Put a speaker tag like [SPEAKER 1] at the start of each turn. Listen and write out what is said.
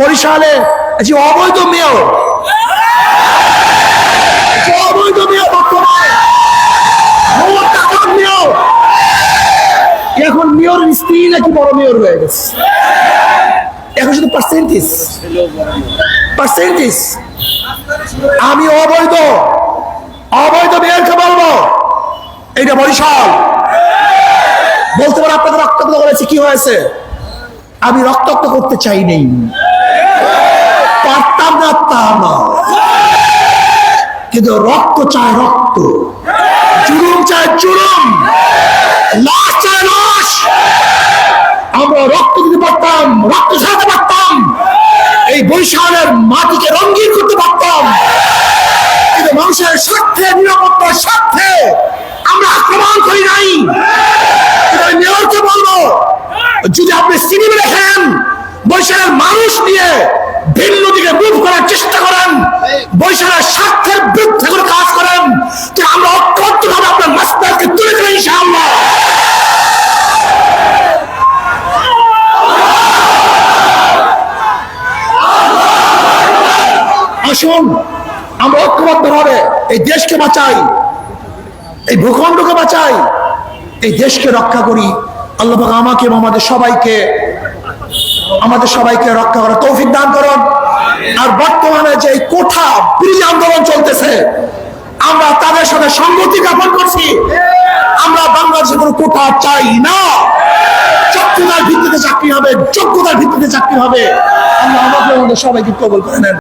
[SPEAKER 1] বরিশালে যে অবৈধ মেয়র অবৈধ মেয়র বর্তমানে মেয়র এখন মেয়রের স্ত্রী নাকি বড় মেয়র হয়ে গেছে? এখন শুধু পার্সেন্টেজ পার্সেন্টেজ আমি অবৈধ অবৈধ মেয়রকে বলব, এইটা বরিশাল। বলতে পারে আপনাকে রক্তাক্ত করেছে, কি হয়েছে? আমি রক্তাক্ত করতে চাই নেই। পারতাম না তা না কিন্তু রক্ত চায় রক্ত, জুলুম চায় জুলুম, লাশ চায় লাশ। আমরা রক্ত দিতে পারতাম, রক্ত পারতাম, এই বৈশালের মাটিকে করতে পারতাম। কিন্তু মানুষের স্বার্থে, নিরাপত্তার স্বার্থে আমরা আক্রমণ করি নাই। মেয়রকে বলব, যদি আপনি সিনেমা দেখেন বৈশালের মানুষ নিয়ে স্বার্থের বিরুদ্ধে করে কাজ করেন আমরা ভাবে আপনার মাস্টারকে তুলে ইনশাআল্লাহ। আসুন আমরা ঐক্যবদ্ধ ভাবে এই দেশকে বাঁচাই, এই ভূখণ্ডকে বাঁচাই, এই দেশকে রক্ষা করি। আল্লাহ আমাকে এবং আমাদের সবাইকে আমাদের সবাইকে রক্ষা করার তৌফিক দান করুন। আর বর্তমানে যে কোঠা ব্রিজ আন্দোলন চলতেছে, আমরা তাদের সাথে সংগতি জ্ঞাপন করছি। আমরা বাংলাদেশে কোনো কোঠা চাই না। যোগ্যতার ভিত্তিতে চাকরি হবে, যোগ্যতার ভিত্তিতে চাকরি হবে। আমরা আমাদের আমাদের সবাইকে কবল করে নেন।